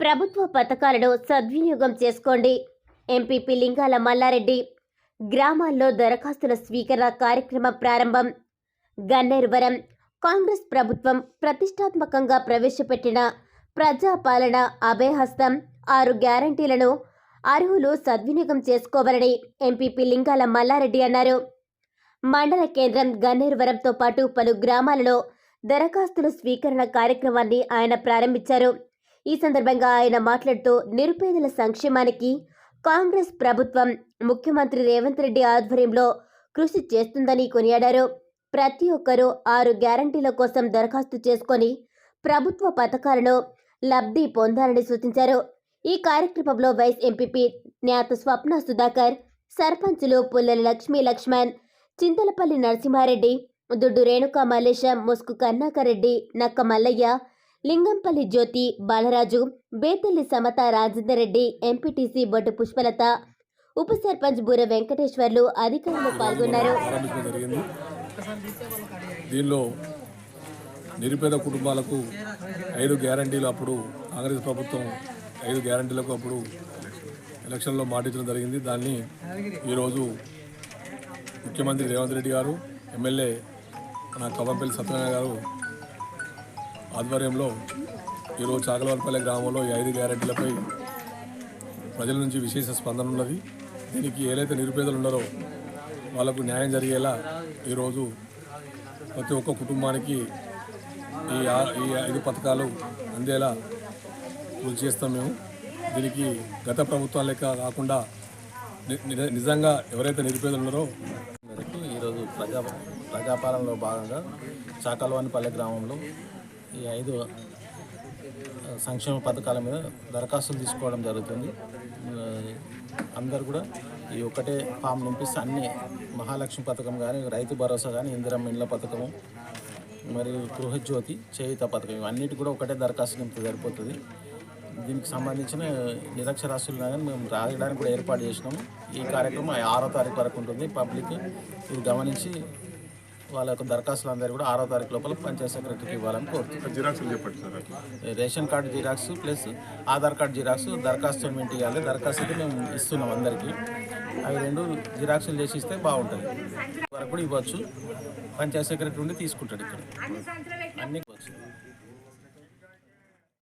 ప్రభుత్వ పథకాలను సద్వినియోగం చేసుకోండి. ఎంపీపీ లింగాల మల్లారెడ్డి గ్రామాల్లో దరఖాస్తుల స్వీకరణ కార్యక్రమం ప్రారంభం. గన్నేరువరం కాంగ్రెస్ ప్రభుత్వం ప్రతిష్టాత్మకంగా ప్రవేశపెట్టిన ప్రజాపాలన అభయహస్తం ఆరు గ్యారంటీలను అర్హులు సద్వినియోగం చేసుకోవాలని ఎంపీపీ లింగాల మల్లారెడ్డి అన్నారు. మండల కేంద్రం గన్నేరువరంతో పాటు పలు గ్రామాలలో దరఖాస్తుల స్వీకరణ కార్యక్రమాన్ని ఆయన ప్రారంభించారు. ఈ సందర్భంగా ఆయన మాట్లాడుతూ నిరుపేదల సంక్షేమానికి కాంగ్రెస్ ప్రభుత్వం ముఖ్యమంత్రి రేవంత్ రెడ్డి ఆధ్వర్యంలో కృషి చేస్తుందని కొనియాడారు. ప్రతి ఒక్కరూ ఆరు గ్యారంటీల కోసం దరఖాస్తు చేసుకొని ప్రభుత్వ పథకాలను లబ్ధి పొందాలని సూచించారు. ఈ కార్యక్రమంలో వైస్ ఎంపీపీ జ్ఞాత స్వప్న సుధాకర్ సర్పంచులు పుల్లల లక్ష్మీ లక్ష్మణ్ చింతలపల్లి నరసింహారెడ్డి దుడ్డు రేణుకా మల్లేశం ముసుకు కన్నాకర్ రెడ్డి నక్క మల్లయ్య లింగంపల్లి జ్యోతి బాలరాజు బేతల్లి సమత రాజేందర్ రెడ్డి ఎంపీటీసీ బొడ్డు పుష్పలత ఉప సర్పంచ్ బూర వెంకటేశ్వర్లు అధికారులు పాల్గొన్నారు. జరిగింది దీనిలో నిరుపేద కుటుంబాలకు ఐదు గ్యారంటీలు అప్పుడు కాంగ్రెస్ ప్రభుత్వం ఐదు గ్యారంటీలకు అప్పుడు ఎలక్షన్లో మాటించడం జరిగింది. దాన్ని ఈరోజు ముఖ్యమంత్రి రేవంత్ రెడ్డి గారు ఎమ్మెల్యే మన కవంపల్లి సత్యనారాయణ గారు ఆధ్వర్యంలో ఈరోజు చాకలవారిపల్లె గ్రామంలో ఈ ఐదు గ్యారెంటీలపై ప్రజల నుంచి విశేష స్పందన ఉన్నది. దీనికి ఏదైతే నిరుపేదలు ఉన్నారో వాళ్ళకు న్యాయం జరిగేలా ఈరోజు ప్రతి ఒక్క కుటుంబానికి ఈ ఈ ఐదు పథకాలు అందేలా కృషి చేస్తాం మేము. దీనికి గత ప్రభుత్వం లెక్క కాకుండా నిజంగా ఎవరైతే నిరుపేదలు ఉన్నారో మేరకు ఈరోజు ప్రజా ప్రజాపాలనలో భాగంగా చాకల్వానిపల్లె గ్రామంలో ఈ ఐదు సంక్షేమ పథకాల మీద దరఖాస్తులు తీసుకోవడం జరుగుతుంది. అందరు కూడా ఈ ఒకటే ఫామ్ నింపిస్తే అన్ని మహాలక్ష్మి పథకం కానీ రైతు భరోసా కానీ ఇందిరమ్మ ఇండ్ల పథకము మరియు గృహజ్యోతి చేయుత పథకం ఇవన్నిటి కూడా ఒకటే దరఖాస్తు నింపితే సరిపోతుంది. దీనికి సంబంధించిన నిరక్షరాస్తులు కానీ మేము రాయడానికి కూడా ఏర్పాటు చేసినాము. ఈ కార్యక్రమం ఆరో తారీఖు వరకు ఉంటుంది. పబ్లిక్ ఇది గమనించి వాళ్ళ యొక్క దరఖాస్తులు అందరూ కూడా ఆరో తారీఖు లోపల పంచాయత్ సెక్రటరీకి ఇవ్వాలని కోరుతున్నాం. జిరాక్స్లు చెప్పండి sir ration card xerox plus Aadhaar card xerox దరఖాస్తు మేము ఇవ్వాలి. దరఖాస్తు అయితే మేము ఇస్తున్నాం అందరికీ. అవి రెండు జిరాక్సులు చేసి ఇస్తే బాగుంటుంది. వరకు కూడా ఇవ్వచ్చు. పంచాయత్ సెక్రటరీ ఉండి తీసుకుంటాడు ఇక్కడ. అన్నీ